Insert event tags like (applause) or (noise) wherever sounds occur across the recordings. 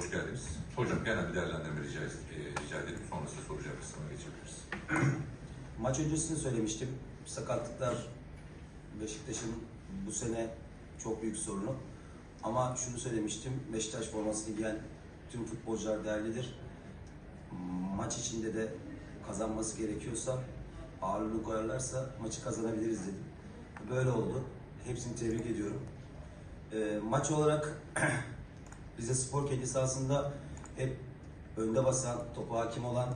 Hoş geldiniz. Hocam genel bir değerlendirme rica, e, rica edelim. Sonrasında soru cevap kısmına geçebiliriz. (clears throat) Maç öncesini söylemiştim. Sakatlıklar Beşiktaş'ın bu sene çok büyük sorunu. Ama şunu söylemiştim. Beşiktaş formasını giyen tüm futbolcular değerlidir. Maç içinde de kazanması gerekiyorsa ağırlığını koyarlarsa maçı kazanabiliriz dedim. Böyle oldu. Hepsini tebrik ediyorum. Ee, maç olarak (clears throat) bize spor kendi sahasında hep önde basan, topa hakim olan,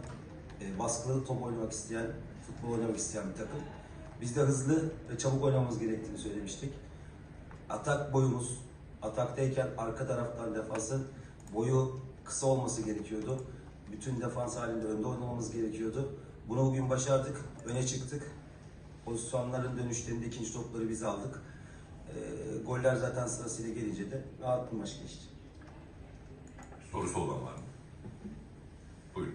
e, baskılı top oynamak isteyen, futbol oynamak isteyen bir takım. Biz de hızlı ve çabuk oynamamız gerektiğini söylemiştik. Atak boyumuz, ataktayken arka taraftan defansın boyu kısa olması gerekiyordu. Bütün defans halinde önde oynamamız gerekiyordu. Bunu bugün başardık, öne çıktık. Pozisyonların dönüşlerinde ikinci topları biz aldık. E, goller zaten sırasıyla gelince de rahat bir maç geçti. Sorusu olan var mı? Buyurun.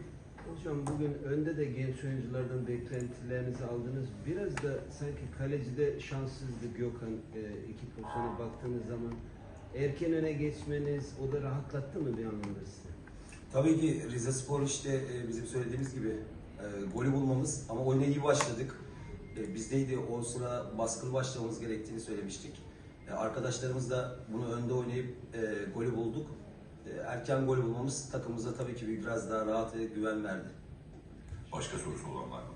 Hocam bugün önde de genç oyunculardan beklentilerinizi aldınız. Biraz da sanki kalecide şanssızdı Gökhan e, iki pozisyona baktığınız zaman. Erken öne geçmeniz o da rahatlattı mı bir anlamda sizi? Tabii ki Rize Spor işte e, bizim söylediğimiz gibi e, golü bulmamız ama oyuna iyi başladık. E, bizdeydi o sıra baskılı başlamamız gerektiğini söylemiştik. E, arkadaşlarımız da bunu önde oynayıp e, golü bulduk. E, erken gol bulmamız takımımıza tabii ki biraz daha rahat ve güven verdi. Başka sorusu olan var mı?